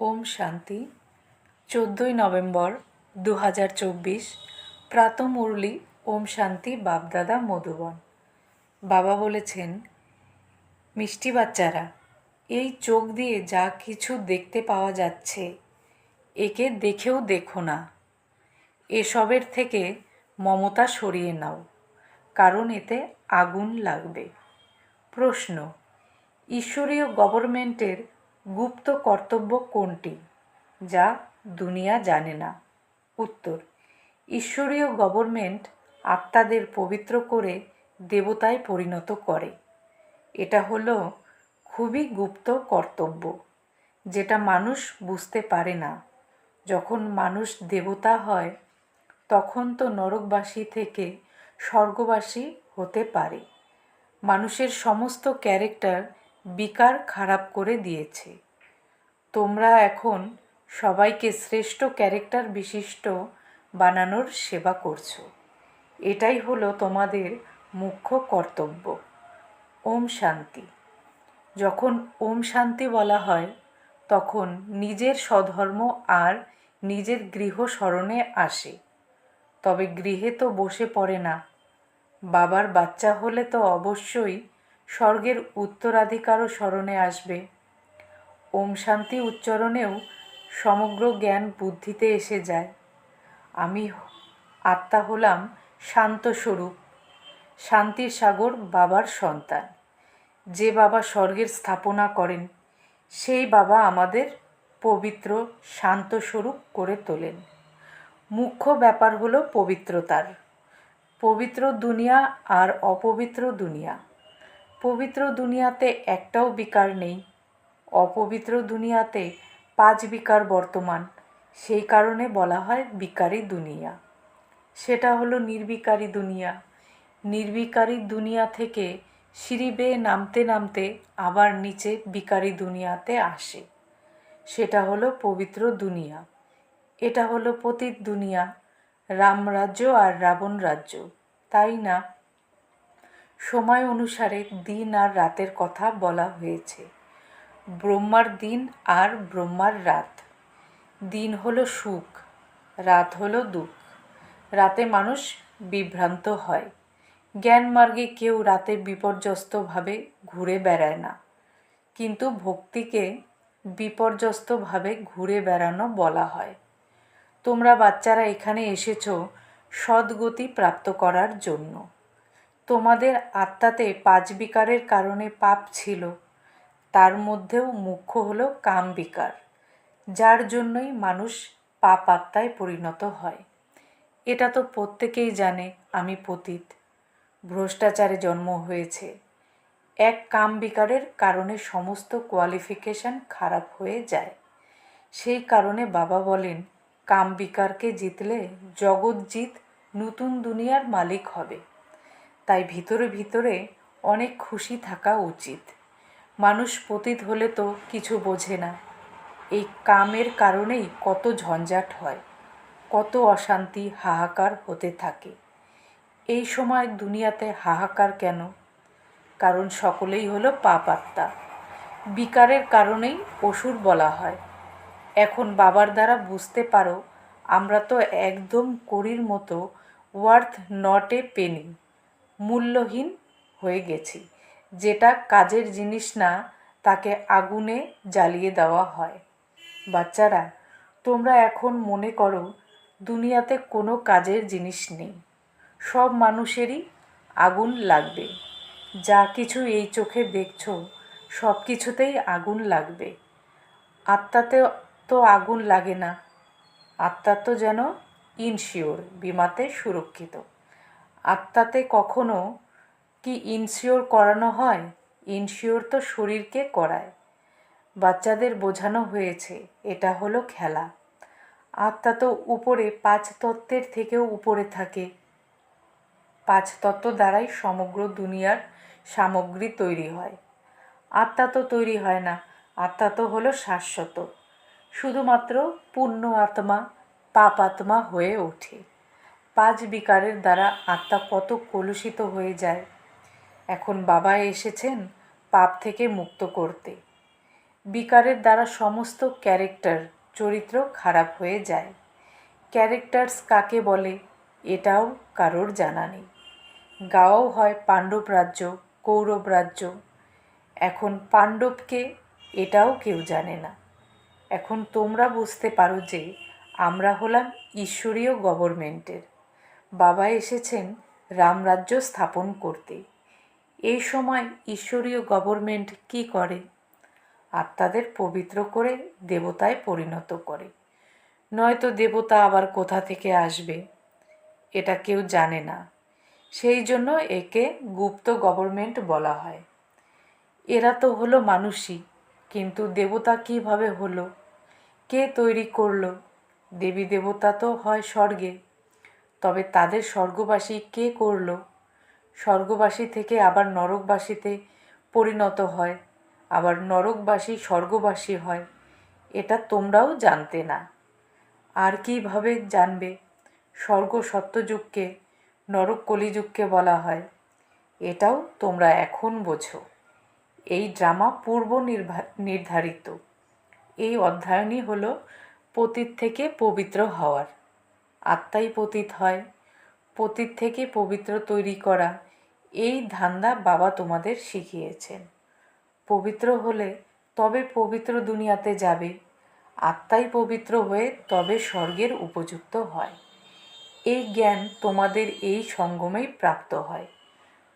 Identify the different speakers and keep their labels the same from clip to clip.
Speaker 1: ওম শান্তি। চোদ্দোই নভেম্বর দু হাজার চব্বিশ প্রাত মুরলি, ওম শান্তি, বাপদাদা, মধুবন। বাবা বলেছেন, মিষ্টি বাচ্চারা, এই চোখ দিয়ে যা কিছু দেখতে পাওয়া যাচ্ছে, একে দেখেও দেখো না। এসবের থেকে মমতা সরিয়ে নাও, কারণ এতে আগুন লাগবে। প্রশ্ন, ঈশ্বরীয় গভর্নমেন্টের গুপ্ত কর্তব্য কোনটি? যা দুনিয়া জানে না। উত্তর, ঈশ্বরীয় গভর্নমেন্ট আত্মাদের পবিত্র করে দেবতায় পরিণত করে। এটা হলো খুবই গুপ্ত কর্তব্য, যেটা মানুষ বুঝতে পারে না। যখন মানুষ দেবতা হয়, তখন তো নরকবাসী থেকে স্বর্গবাসী হতে পারে। মানুষের সমস্ত ক্যারেক্টার বিকার খারাপ করে দিয়েছে। তোমরা এখন সবাইকে শ্রেষ্ঠ ক্যারেক্টার বিশিষ্ট বানানোর সেবা করছ। এটাই হলো তোমাদের মুখ্য কর্তব্য। ওম শান্তি। যখন ওম শান্তি বলা হয়, তখন নিজের স্বধর্ম আর নিজের গৃহ স্মরণে আসে। তবে গৃহে তো বসে পড়ে না। বাবার বাচ্চা হলে তো অবশ্যই স্বর্গের উত্তরাধিকারও স্মরণে আসবে। ওম শান্তি উচ্চারণেও সমগ্র জ্ঞান বুদ্ধিতে এসে যায়। আমি আত্মা হলাম শান্ত স্বরূপ, শান্তির সাগর বাবার সন্তান। যে বাবা স্বর্গের স্থাপনা করেন, সেই বাবা আমাদের পবিত্র, শান্ত স্বরূপ করে তোলেন। মুখ্য ব্যাপার হলো পবিত্রতার। পবিত্র দুনিয়া আর অপবিত্র দুনিয়া। পবিত্র দুনিয়াতে একটাও বিকার নেই। অপবিত্র দুনিয়াতে পাঁচ বিকার বর্তমান। সেই কারণে বলা হয় বিকারী দুনিয়া। সেটা হলো নির্বিকারী দুনিয়া। নির্বিকারী দুনিয়া থেকে সিঁড়ি বেয়ে নামতে নামতে আবার নিচে বিকারী দুনিয়াতে আসে। সেটা হলো পবিত্র দুনিয়া। এটা হলো পতীত দুনিয়া। রামরাজ্য আর রাবণ রাজ্য। তাই না? সময় অনুসারে দিন আর রাতের কথা বলা হয়েছে। ব্রহ্মার দিন আর ব্রহ্মার রাত। দিন হলো সুখ, রাত হলো দুঃখ। রাতে মানুষ বিভ্রান্ত হয়। জ্ঞান মার্গে কেউ রাতে বিপর্যস্তভাবে ঘুরে বেড়ায় না। কিন্তু ভক্তিকে বিপর্যস্তভাবে ঘুরে বেড়ানো বলা হয়। তোমরা বাচ্চারা এখানে এসেছ সদ্গতি প্রাপ্ত করার জন্য। তোমাদের আত্মাতে পাঁচ বিকারের কারণে পাপ ছিল। তার মধ্যেও মুখ্য হল কাম বিকার, যার জন্যই মানুষ পাপ আত্মায় পরিণত হয়। এটা তো প্রত্যেকেই জানে, আমি পতীত। ভ্রষ্টাচারে জন্ম হয়েছে। এক কাম বিকারের কারণে সমস্ত কোয়ালিফিকেশন খারাপ হয়ে যায়। সেই কারণে বাবা বলেন, কাম বিকারকে জিতলে জগৎ জিত, নতুন দুনিয়ার মালিক হবে। তাই ভিতরে ভিতরে অনেক খুশি থাকা উচিত। মানুষ পতিত হলে তো কিছু বোঝে না। এই কামের কারণেই কত ঝঞ্ঝাট হয়, কত অশান্তি, হাহাকার হতে থাকে। এই সময় দুনিয়াতে হাহাকার কেন? কারণ সকলেই হলো পাপ আত্মা। বিকারের কারণেই অসুর বলা হয়। এখন বাবার দ্বারা বুঝতে পারো, আমরা তো একদম করির মতো ওয়ার্থ নট এ পেনি মূল্যহীন হয়ে গেছি। যেটা কাজের জিনিস না, তাকে আগুনে জ্বালিয়ে দেওয়া হয়। বাচ্চারা, তোমরা এখন মনে করো, দুনিয়াতে কোনো কাজের জিনিস নেই। সব মানুষেরই আগুন লাগবে। যা কিছু এই চোখে দেখছ, সব কিছুতেই আগুন লাগবে। আত্মাতে তো আগুন লাগে না। আত্মা তো যেন ইনশিওর বিমাতে সুরক্ষিত। আত্মাতে কখনো কি ইনশিওর করানো হয়? ইনশিওর তো শরীরকে করায়। বাচ্চাদের বোঝানো হয়েছে, এটা হলো খেলা। আত্মা তো উপরে পাঁচ তত্ত্বের থেকেও উপরে থাকে। পাঁচ তত্ত্ব দ্বারাই সমগ্র দুনিয়ার সামগ্রী তৈরি হয়। আত্মা তো তৈরি হয় না, আত্মা তো হলো শাশ্বত। শুধুমাত্র পূর্ণ আত্মা, পাপ আত্মা হয়ে ওঠে। পাঁচ বিকারের দ্বারা আত্মা কত কলুষিত হয়ে যায়। এখন বাবা এসেছেন পাপ থেকে মুক্ত করতে। বিকারের দ্বারা সমস্ত ক্যারেক্টার, চরিত্র খারাপ হয়ে যায়। ক্যারেক্টার্স কাকে বলে, এটাও কারোর জানা নেই। গাওয়াও হয় পাণ্ডব রাজ্য, কৌরব রাজ্য। এখন পাণ্ডবকে এটাও কেউ জানে না। এখন তোমরা বুঝতে পারো যে আমরা হলাম ঈশ্বরীয় গভর্নমেন্টের। বাবা এসেছেন রামরাজ্য স্থাপন করতে। এই সময় ঈশ্বরীয় গভর্নমেন্ট কি করে? আত্মাদের পবিত্র করে দেবতায় পরিণত করে। নয়তো দেবতা আবার কোথা থেকে আসবে? এটা কেউ জানে না। সেই জন্য একে গুপ্ত গভর্নমেন্ট বলা হয়। এরা তো হলো মানুষই, কিন্তু দেবতা কীভাবে হলো? কে তৈরি করল? দেবী দেবতা তো হয় স্বর্গে। তবে তাদের স্বর্গবাসী কে করল? স্বর্গবাসী থেকে আবার নরকবাসীতে পরিণত হয়, আবার নরকবাসী স্বর্গবাসী হয়, এটা তোমরাও জানতে না। আর কীভাবে জানবে? স্বর্গ সত্যযুগকে নরক কলিযুগকে বলা হয়, এটাও তোমরা এখন বোঝো। এই ড্রামা পূর্ব নির্ধারিত। এই অধ্যয়নই হল পতীত থেকে পবিত্র হওয়ার। আত্মাই পতীত হয়। পতীত থেকে পবিত্র তৈরি করা এই ধান্দা বাবা তোমাদের শিখিয়েছেন। পবিত্র হলে তবে পবিত্র দুনিয়াতে যাবে। আত্মাই পবিত্র হয়ে তবে স্বর্গের উপযুক্ত হয়। এই জ্ঞান তোমাদের এই সঙ্গমেই প্রাপ্ত হয়।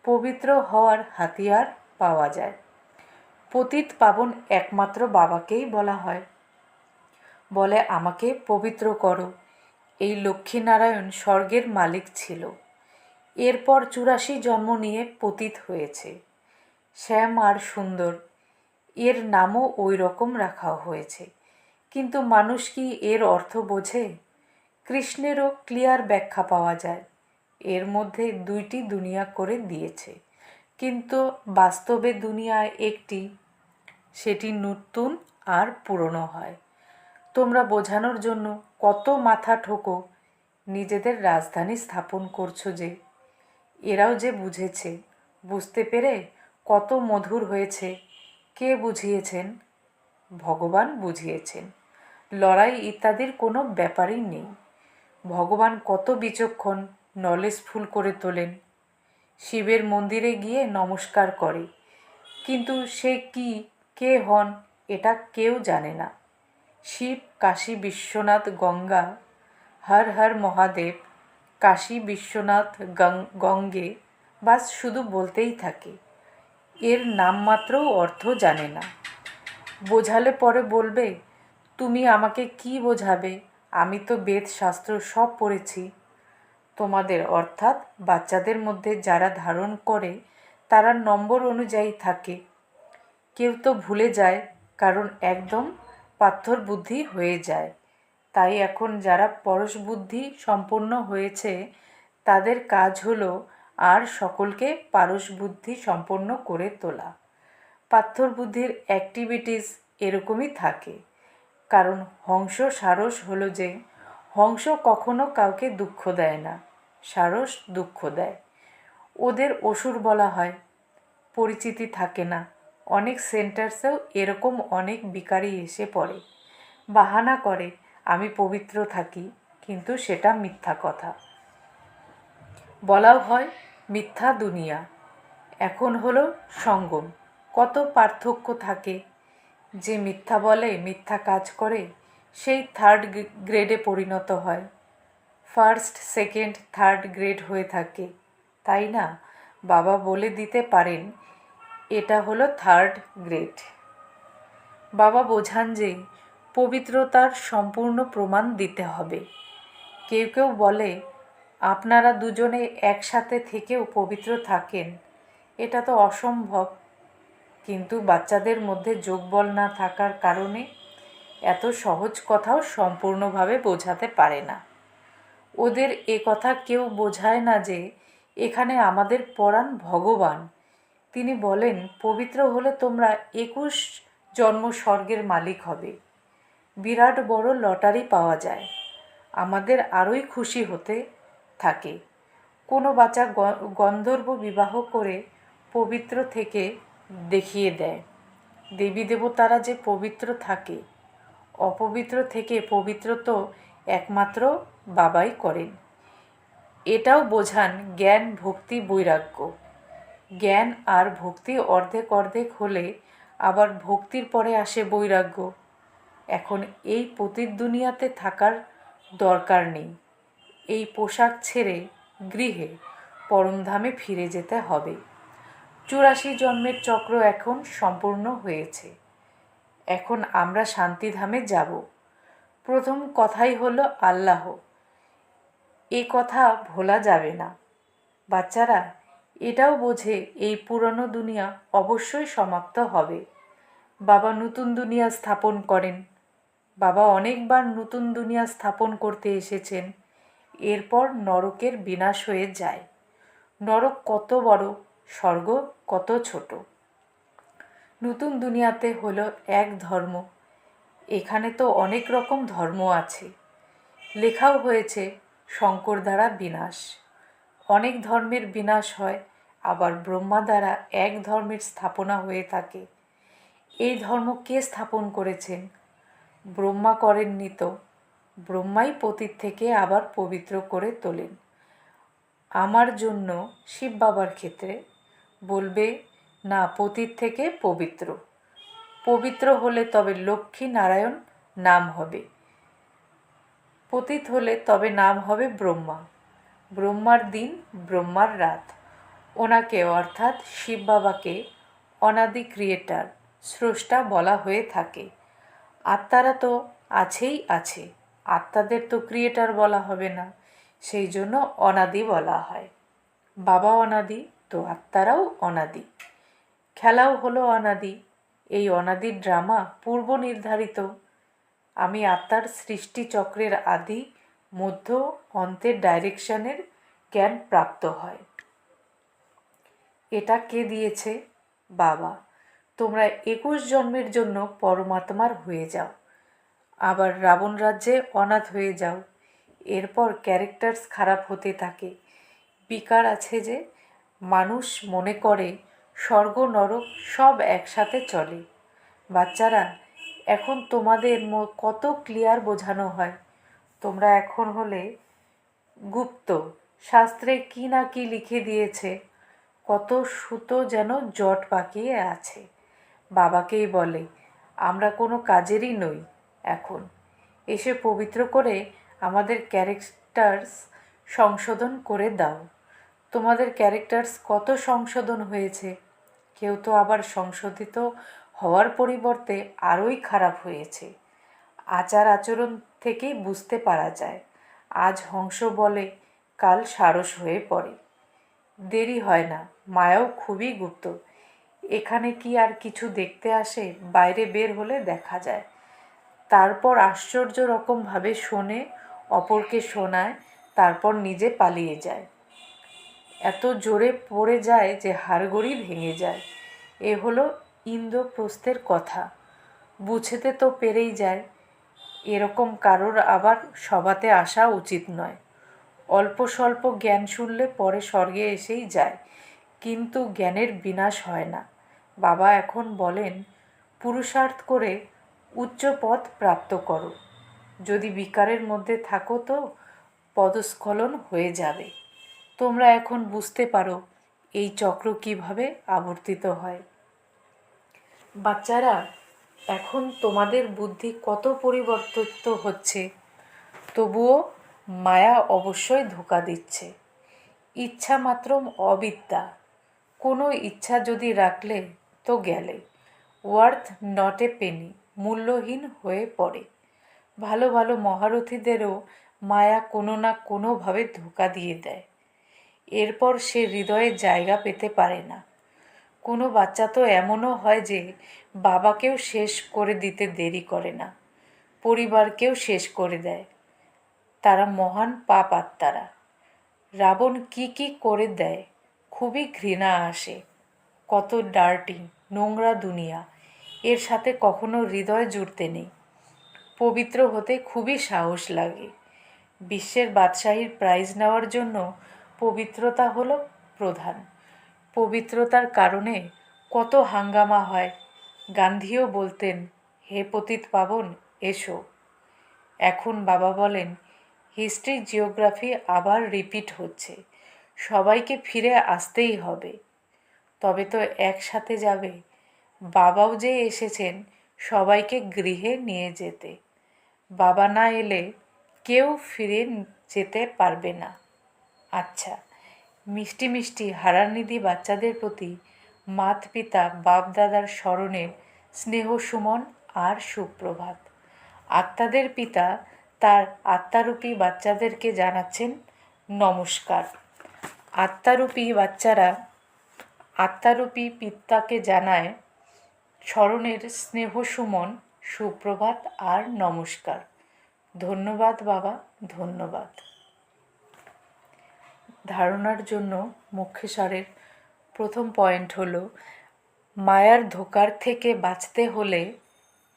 Speaker 1: পবিত্র হওয়ার হাতিয়ার পাওয়া যায়। পতিত পাবন একমাত্র বাবাকেই বলা হয়। বলে, আমাকে পবিত্র করো। এই লক্ষ্মীনারায়ণ স্বর্গের মালিক ছিল। এরপর চুরাশি জন্ম নিয়ে পতিত হয়েছে। শ্যাম আর সুন্দর, এর নামও ওই রকম রাখা হয়েছে। কিন্তু মানুষ কি এর অর্থ বোঝে? কৃষ্ণেরও ক্লিয়ার ব্যাখ্যা পাওয়া যায়। এর মধ্যে দুইটি দুনিয়া করে দিয়েছে। কিন্তু বাস্তবে দুনিয়ায় একটি, সেটি নতুন আর পুরনো হয়। তোমরা বোঝানোর জন্য কত মাথা ঠোকো, নিজেদের রাজধানী স্থাপন করছ যে। এরাও যে বুঝেছে, বুঝতে পেরে কত মধুর হয়েছে, কে বুঝিয়েছেন? ভগবান বুঝিয়েছেন। লড়াই ইত্যাদির কোনো ব্যাপারই নেই। ভগবান কত বিচক্ষণ নলেজফুল করে তোলেন। শিবের মন্দিরে গিয়ে নমস্কার করে। কিন্তু সে কি, কে হন, এটা কেউ জানে না। শিব, কাশী, বিশ্বনাথ, গঙ্গা, হর হর, মহাদেব, কাশী, বিশ্বনাথ গঙ্গে বাস শুধু বলতেই থাকে। এর নামমাত্রও অর্থ জানে না। বোঝালে পরে বলবে, তুমি আমাকে কি বোঝাবে? আমি তো বেদ শাস্ত্র সব পড়েছি। তোমাদের অর্থাৎ বাচ্চাদের মধ্যে যারা ধারণ করে, তারা নম্বর অনুযায়ী থাকে। কেউ তো ভুলে যায়, কারণ একদম পাথর বুদ্ধি হয়ে যায়। তাই এখন যারা পরশ বুদ্ধি সম্পন্ন হয়েছে, তাদের কাজ হলো আর সকলকে পারস বুদ্ধি সম্পন্ন করে তোলা। পাথর বুদ্ধির অ্যাক্টিভিটিস এরকমই থাকে। কারণ হংস সারস হলো যে, হংস কখনো কাউকে দুঃখ দেয় না, সারস দুঃখ দেয়। ওদের অসুর বলা হয়, পরিচিতি থাকে না অনেক সেন্টার্সেও এরকম অনেক বিকারি এসে পড়ে। বাহানা করে, আমি পবিত্র থাকি, কিন্তু সেটা মিথ্যা কথা। বলাও হয়, মিথ্যা দুনিয়া, এখন হলো সঙ্গম। কত পার্থক্য থাকে। যে মিথ্যা বলে, মিথ্যা কাজ করে, সেই থার্ড গ্রেডে পরিণত হয়। ফার্স্ট সেকেন্ড থার্ড গ্রেড হয়ে থাকে। তাই না? বাবা বলে দিতে পারেন এটা হলো থার্ড গ্রেড বাবা বোঝান যে পবিত্রতার সম্পূর্ণ প্রমাণ দিতে হবে। কেউ কেউ বলে, আপনারা দুজনে একসাথে থেকেও পবিত্র থাকেন। এটা তো অসম্ভব। কিন্তু বাচ্চাদের মধ্যে যোগবল না থাকার কারণে এত সহজ কথাও সম্পূর্ণভাবে বোঝাতে পারে না। ওদের এ কথা কেউ বোঝায় না যে, এখানে আমাদের পরাণ ভগবান। তিনি বলেন, পবিত্র হলে তোমরা একুশ জন্ম স্বর্গের মালিক হবে। বিরাট বড় লটারি পাওয়া যায়। আমাদের আরোই খুশি হতে থাকে। কোনো বাচ্চা গন্ধর্ব বিবাহ করে পবিত্র থেকে দেখিয়ে দেয়। দেবী দেবতারা যে পবিত্র থাকে, অপবিত্র থেকে পবিত্র তো একমাত্র বাবাই করেন। এটাও বোঝান জ্ঞান, ভক্তি, বৈরাগ্য। জ্ঞান আর ভক্তি অর্ধেক অর্ধেক হলে আবার ভক্তির পরে আসে বৈরাগ্য। এখন এই পতির দুনিয়াতে থাকার দরকার নেই। এই পোশাক ছেড়ে গৃহে পরমধামে ফিরে যেতে হবে। চুরাশি জন্মের চক্র এখন সম্পূর্ণ হয়েছে। এখন আমরা শান্তিধামে যাব। প্রথম কথাই হলো আল্লাহ। এ কথা ভোলা যাবে না। বাচ্চারা এটাও বোঝে এই পুরনো দুনিয়া অবশ্যই সমাপ্ত হবে। বাবা নতুন দুনিয়া স্থাপন করেন। বাবা অনেকবার নতুন দুনিয়া স্থাপন করতে এসেছেন। এরপর নরকের বিনাশ হয়ে যায়। নরক কত বড়, স্বর্গ কত ছোট। নতুন দুনিয়াতে হলো এক ধর্ম। এখানে তো অনেক রকম ধর্ম আছে। লেখাও হয়েছে, শঙ্কর দ্বারা বিনাশ। অনেক ধর্মের বিনাশ হয় আবার ব্রহ্মা দ্বারা এক ধর্মের স্থাপনা হয়ে থাকে। এই ধর্ম কে স্থাপন করেছেন? ব্রহ্মা করেননি তো। ব্রহ্মাই পতীত থেকে আবার পবিত্র করে তোলেন। আমার জন্য শিব বাবার ক্ষেত্রে বলবে, না, পতীত থেকে পবিত্র। পবিত্র হলে তবে লক্ষ্মী নারায়ণ নাম হবে। পতিত হলে তবে নাম হবে ব্রহ্মা। ব্রহ্মার দিন, ব্রহ্মার রাত। ওনাকে অর্থাৎ শিব বাবাকে অনাদি ক্রিয়েটার স্রষ্টা বলা হয়ে থাকে। আত্মারা তো আছেই আছে, আত্মাদের তো ক্রিয়েটার বলা হবে না, সেই জন্য অনাদি বলা হয়। বাবা অনাদি, তো আত্মারাও অনাদি। খেলাও হলো অনাদি। এই অনাদির ড্রামা পূর্ব নির্ধারিত। আমি আত্মার সৃষ্টি চক্রের আদি, মধ্য, অন্তের ডাইরেকশনের জ্ঞান প্রাপ্ত হয়। এটা কে দিয়েছে? বাবা, তোমরা একুশ জন্মের জন্য পরমাত্মার হয়ে যাও। আবার রাবণ রাজ্যে অনাথ হয়ে যাও। এরপর ক্যারেক্টার্স খারাপ হতে থাকে। বিকার আছে যে, মানুষ মনে করে স্বর্গ, নরক সব একসাথে চলে। বাচ্চারা, এখন তোমাদের কত ক্লিয়ার বোঝানো হয়। তোমরা এখন হলে গুপ্ত। শাস্ত্রে কি না কি লিখে দিয়েছে। কত সুতো যেন জট পাকিয়ে আছে। বাবাকেই বলে, আমরা কোনো কাজেরই নই এখন এসে পবিত্র করে আমাদের ক্যারেক্টার্স সংশোধন করে দাও। তোমাদের ক্যারেক্টার্স কত সংশোধন হয়েছে? কেউ তো আবার সংশোধিত হওয়ার পরিবর্তে আরোই খারাপ হয়েছে। আচার আচরণ থেকেই বুঝতে পারা যায়। আজ হংস বলে কাল সারস হয়ে পড়ে। দেরি হয় না। মায়াও খুবই গুপ্ত। এখানে কি আর কিছু দেখতে আসে? বাইরে বের হলে দেখা যায়। তারপর আশ্চর্য রকমভাবে শোনে, অপরকে শোনায়, তারপর নিজে পালিয়ে যায়। এত জোরে পড়ে যায় যে হাড়গড়ি ভেঙে যায়। এ হলো ইন্দ্রপ্রস্থের কথা। বুঝেতে তো পেরেই যায়। এরকম কারোর আবার সভাতে আসা উচিত নয়। অল্প স্বল্প জ্ঞান শুনলে পরে স্বর্গে এসেই যায়। কিন্তু জ্ঞানের বিনাশ হয় না। বাবা এখন বলেন, পুরুষার্থ করে উচ্চ পথ প্রাপ্ত করো। যদি বিকারের মধ্যে থাকো তো পদস্খলন হয়ে যাবে। তোমরা এখন বুঝতে পারো এই চক্র কীভাবে আবর্তিত হয়। বাচ্চারা, এখন তোমাদের বুদ্ধি কত পরিবর্তিত হচ্ছে। তবুও মায়া অবশ্যই ধোকা দিচ্ছে। ইচ্ছা মাত্র অবিদ্যা। কোনো ইচ্ছা যদি রাখলে তো গেলে। ওয়ার্থ নট এ পেনি, মূল্যহীন হয়ে পড়ে। ভালো ভালো মহারথীদেরও মায়া কোনো না কোনোভাবে ধোকা দিয়ে দেয়। এরপর সে হৃদয়ে জায়গা পেতে পারে না। কোনো বাচ্চা তো এমনও হয় যে বাবাকেও শেষ করে দিতে দেরি করে না। পরিবারকেও শেষ করে দেয়। তারা মহান পাপ আত্মারা। রাবণ কি কি করে দেয়, খুবই ঘৃণা আসে। কত ডার্টি, নোংরা দুনিয়া, এর সাথে কখনো হৃদয় জুড়তে নেই। পবিত্র হতে খুবই সাহস লাগে। বিশ্বের বাদশাহীর প্রাইজ নেওয়ার জন্য পবিত্রতা হলো প্রধান। পবিত্রতার কারণে কত হাঙ্গামা হয়। গান্ধীও বলতেন, হে পতিত পাবন, এসো। এখন বাবা বলেন হিস্ট্রি, জিওগ্রাফি আবার রিপিট হচ্ছে। সবাইকে ফিরে আসতেই হবে। তবে তো একসাথে যাবে। বাবাও যে এসেছেন, সবাইকে গৃহে নিয়ে যেতে। বাবা না এলে কেউ ফিরে যেতে পারবে না। আচ্ছা মিষ্টি মিষ্টি হারানিধি বাচ্চাদের প্রতি মাত পিতা বাপ দাদার স্মরণের স্নেহ সুমন আর সুপ্রভাত। আত্মাদের পিতা তার আত্মারূপী বাচ্চাদেরকে জানাচ্ছেন নমস্কার। আত্মারূপী বাচ্চারা আত্মারূপী পিত্তাকে জানায় স্মরণের স্নেহ সুমন, সুপ্রভাত আর নমস্কার। ধন্যবাদ বাবা, ধন্যবাদ। ধারণার জন্য মুখ্যস্বরের প্রথম পয়েন্ট হলো, মায়ার ধোকার থেকে বাঁচতে হলে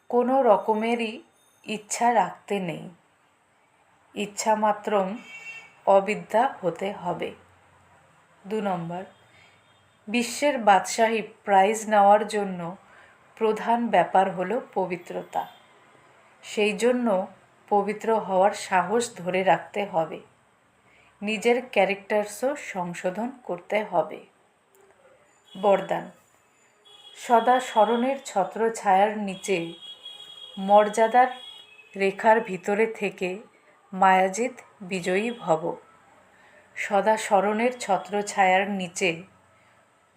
Speaker 1: কোনো রকমেরই ইচ্ছা রাখতে নেই। ইচ্ছা মাত্রম অবিদ্যা হতে হবে। দু নম্বর, বিশ্বের বাদশাহী প্রাইজ নেওয়ার জন্য প্রধান ব্যাপার হলো পবিত্রতা। সেই জন্য পবিত্র হওয়ার সাহস ধরে রাখতে হবে। নিজের ক্যারেক্টার্সও সংশোধন করতে হবে। বরদান, সদা স্মরণের ছত্রছায়ার নিচে মর্যাদার রেখার ভিতরে থেকে মায়াজিৎ বিজয়ী ভব। সদা স্মরণের ছত্রছায়ার নিচে,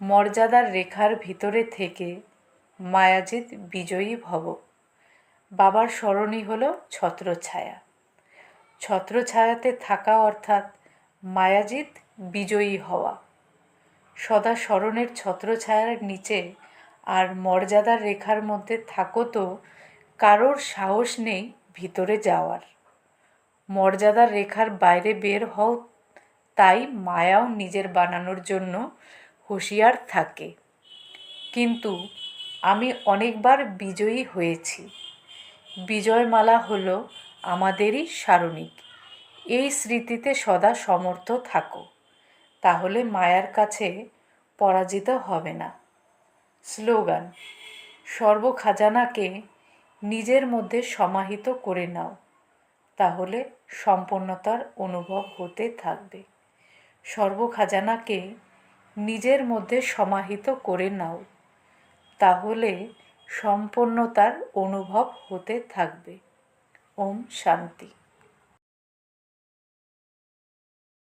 Speaker 1: মর্যাদার রেখার ভিতরে থেকে মায়াজিৎ বিজয়ী ভব। বাবার স্মরণই হল ছত্রছায়া। ছত্রছায়াতে থাকা অর্থাৎ মায়াজিৎ বিজয়ী হওয়া। সদা স্মরণের ছত্রছায়ার নিচে আর মর্যাদার রেখার মধ্যে থাকো তো কারোর সাহস নেই ভিতরে যাওয়ার। মর্যাদার রেখার বাইরে বের হও, তাই মায়াও নিজের বানানোর জন্য হুঁশিয়ার থাকে। কিন্তু আমি অনেকবার বিজয়ী হয়েছি। বিজয়মালা হলো আমাদেরই সারণিক। এই স্মৃতিতে সদা সমর্থ থাকো, তাহলে মায়ার কাছে পরাজিত হবে না। স্লোগান সর্বখাজানাকে নিজের মধ্যে সমাহিত করে নাও। তাহলে সম্পন্নতার অনুভব হতে থাকবে। সর্বখাজানাকে নিজের মধ্যে সমাহিত করে নাও। তাহলে সম্পন্নতার অনুভব হতে থাকবে। ওম শান্তি।